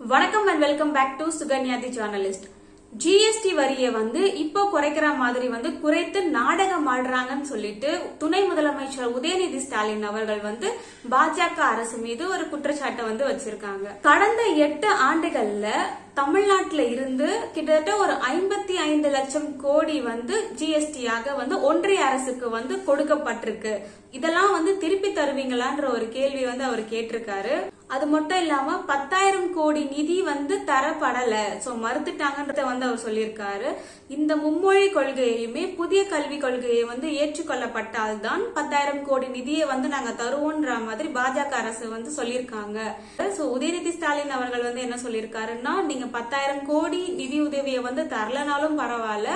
வணக்கம் and welcome back to சுகன்யாதி journalist GST வரியை வந்து இப்போ குறைக்கிற மாதிரி வந்து குறைத்து நாடகம் ஆடுறாங்கன்னு சொல்லிட்டு துணை முதலமைச்சர் உதயநிதி ஸ்டாலின் அவர்கள் வந்து பாஜக அரசு மீது ஒரு குற்றச்சாட்டை வந்து வச்சிருக்காங்க. கடந்த எட்டு ஆண்டுகள்ல தமிழ்நாட்டில் இருந்து கிட்டத்தட்ட ஒரு ஐம்பத்தி ஐந்து லட்சம் கோடி வந்து ஜிஎஸ்டியாக வந்து ஒன்றிய அரசுக்கு வந்து கொடுக்கப்பட்டிருக்கு. இதெல்லாம் வந்து திருப்பி தருவீங்களான்ற ஒரு கேள்வி வந்து அவர் கேட்டிருக்காரு. அது மட்டும் இல்லாம பத்தாயிரம் கோடி நிதி வந்து தரப்படல. சோ மறுத்துட்டாங்கன்றத வந்து அவர் சொல்லியிருக்காரு. இந்த மும்மொழி கொள்கையுமே புதிய கல்விக் கொள்கையை வந்து ஏற்றுக்கொள்ளப்பட்டால்தான் பத்தாயிரம் கோடி நிதியை வந்து நாங்க தருவோன்ற மாதிரி பாஜக அரசு வந்து சொல்லியிருக்காங்க. சோ உதயநிதி ஸ்டாலின் அவர்கள் வந்து என்ன சொல்லியிருக்காருன்னா நீங்க பத்தாயிரம் கோடி நிதி உதவியை வந்து தரலனாலும் பரவாயில்ல.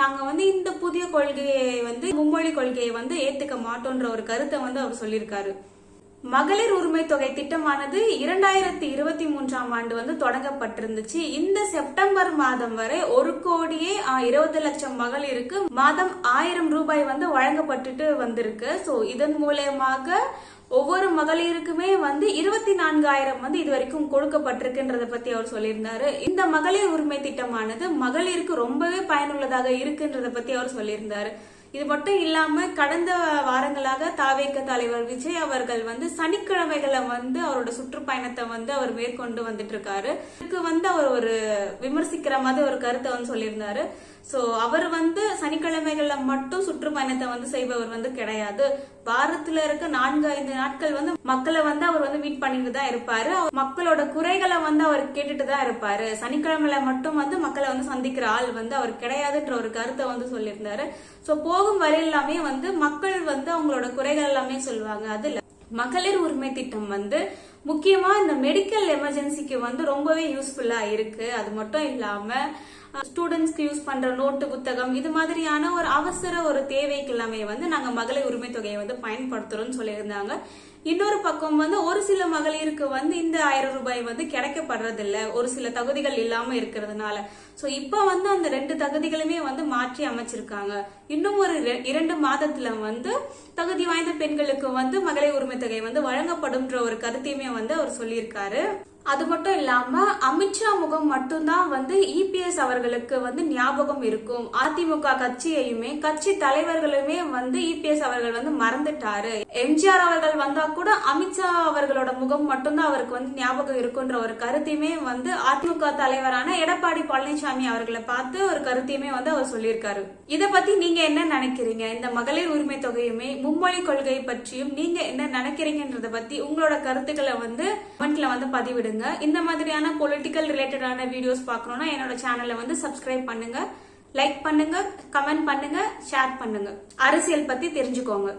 நாங்க வந்து இந்த புதிய கொள்கையை வந்து மும்மொழி கொள்கையை வந்து ஏத்துக்க மாட்டோன்ற ஒரு கருத்தை வந்து அவர் சொல்லியிருக்காரு. மகளிர் உரிமை தொகை திட்டமானது இரண்டாயிரத்தி இருபத்தி மூன்றாம் ஆண்டு வந்து தொடங்கப்பட்டிருந்துச்சு. இந்த செப்டம்பர் மாதம் வரை ஒரு கோடியே இருபது லட்சம் மகளிருக்கு மாதம் ஆயிரம் ரூபாய் வந்து வழங்கப்பட்டுட்டு வந்திருக்கு. சோ இதன் மூலயமாக ஒவ்வொரு மகளிருக்குமே வந்து இருபத்தி நான்காயிரம் வந்து இது வரைக்கும் கொடுக்கப்பட்டிருக்குன்றத பத்தி அவர் சொல்லியிருந்தாரு. இந்த மகளிர் உரிமை திட்டமானது மகளிருக்கு ரொம்பவே பயனுள்ளதாக இருக்குன்றத பத்தி அவர் சொல்லியிருந்தாரு. இது மட்டும் இல்லாம கடந்த வாரங்களாக தாவேக்க தலைவர் விஜய் அவர்கள் வந்து சனிக்கிழமைகளை வந்து அவரோட சுற்றுப்பயணத்தை வந்து அவர் மேற்கொண்டு வந்துட்டு இருக்காரு இதுக்கு வந்து அவர் ஒரு விமர்சிக்கிற மாதிரி ஒரு கருத்தை வந்து சொல்லியிருந்தாரு. சோ அவர் வந்து சனிக்கிழமைகள்ல மட்டும் சுற்றுப்பயணத்தை வந்து செய்பவர் வந்து கிடையாது. வாரத்துல இருக்க நான்கு ஐந்து நாட்கள் வந்து மக்களை வந்து அவர் வந்து மீட் பண்ணிட்டு தான் இருப்பாரு மக்களோட குறைகளை வந்து அவர் கேட்டுட்டு தான் இருப்பாரு. சனிக்கிழமையில மட்டும் வந்து மக்களை வந்து சந்திக்கிற ஆள் வந்து அவர் கிடையாதுன்ற ஒரு கருத்தை வந்து சொல்லியிருந்தாரு. சோ போகும் வரை எல்லாமே வந்து மக்கள் வந்து அவங்களோட குறைகள் எல்லாமே சொல்லுவாங்க. அதுல மகளிர் உரிமை திட்டம் வந்து முக்கியமா இந்த மெடிக்கல் எமர்ஜென்சிக்கு வந்து ரொம்பவே யூஸ்ஃபுல்லா இருக்கு. அது மட்டும் இல்லாம ஸ்டூடெண்ட்ஸ்க்கு யூஸ் பண்ற நோட்டு புத்தகம் இது மாதிரியான ஒரு அவசர ஒரு தேவைக்கு எல்லாமே வந்து நாங்க மகளிர் உரிமை தொகையை வந்து பயன்படுத்துறோம்னு சொல்லியிருந்தாங்க. இன்னொரு பக்கம் வந்து ஒரு சில மகளிருக்கு வந்து இந்த ஆயிரம் ரூபாய் வந்து கிடைக்கப்படுறது இல்ல ஒரு சில தகுதிகள் இல்லாம இருக்கிறதுனால. சோ இப்ப வந்து அந்த ரெண்டு தகுதிகளுமே வந்து மாற்றி அமைச்சிருக்காங்க. இன்னும் ஒரு இரண்டு மாதத்துல வந்து தகுதி வாய்ந்த பெண்களுக்கு வந்து மகளிர் உரிமை தொகை வந்து வழங்கப்படும்ன்ற ஒரு கருத்தையுமே வந்து அவர் சொல்லியிருக்காரு. அது மட்டும் இல்லாம அமித்ஷா முகம் மட்டும்தான் வந்து இபிஎஸ் அவர்களுக்கு வந்து ஞாபகம் இருக்கும். அதிமுக கட்சியையுமே கட்சி தலைவர்களுமே வந்து இபிஎஸ் அவர்கள் வந்து மறந்துட்டாரு. எம்ஜிஆர் அவர்கள் வந்தா கூட அமித்ஷா அவர்களோட முகம் மட்டும்தான் அவருக்கு வந்து ஞாபகம் இருக்குன்ற ஒரு கருத்தையுமே வந்து அதிமுக தலைவரான எடப்பாடி பழனிசாமி அவர்களை பார்த்து ஒரு கருத்தையுமே வந்து அவர் சொல்லியிருக்காரு. இத பத்தி நீங்க என்ன நினைக்கிறீங்க? இந்த மகளிர் உரிமை தொகையுமே மும்மொழி கொள்கை பற்றியும் நீங்க என்ன நினைக்கிறீங்கன்றத பத்தி உங்களோட கருத்துக்களை வந்து கமெண்ட்ல வந்து பதிவிடுங்க. இந்த மாதிரியான பொலிட்டிக்கல் ரிலேட்டடான வீடியோஸ் பார்க்கணும்னா என்னோட சேனலை வந்து சப்ஸ்கிரைப் பண்ணுங்க. லைக் பண்ணுங்க கமெண்ட் பண்ணுங்க ஷேர் பண்ணுங்க. அரசியல் பத்தி தெரிஞ்சுக்கோங்க.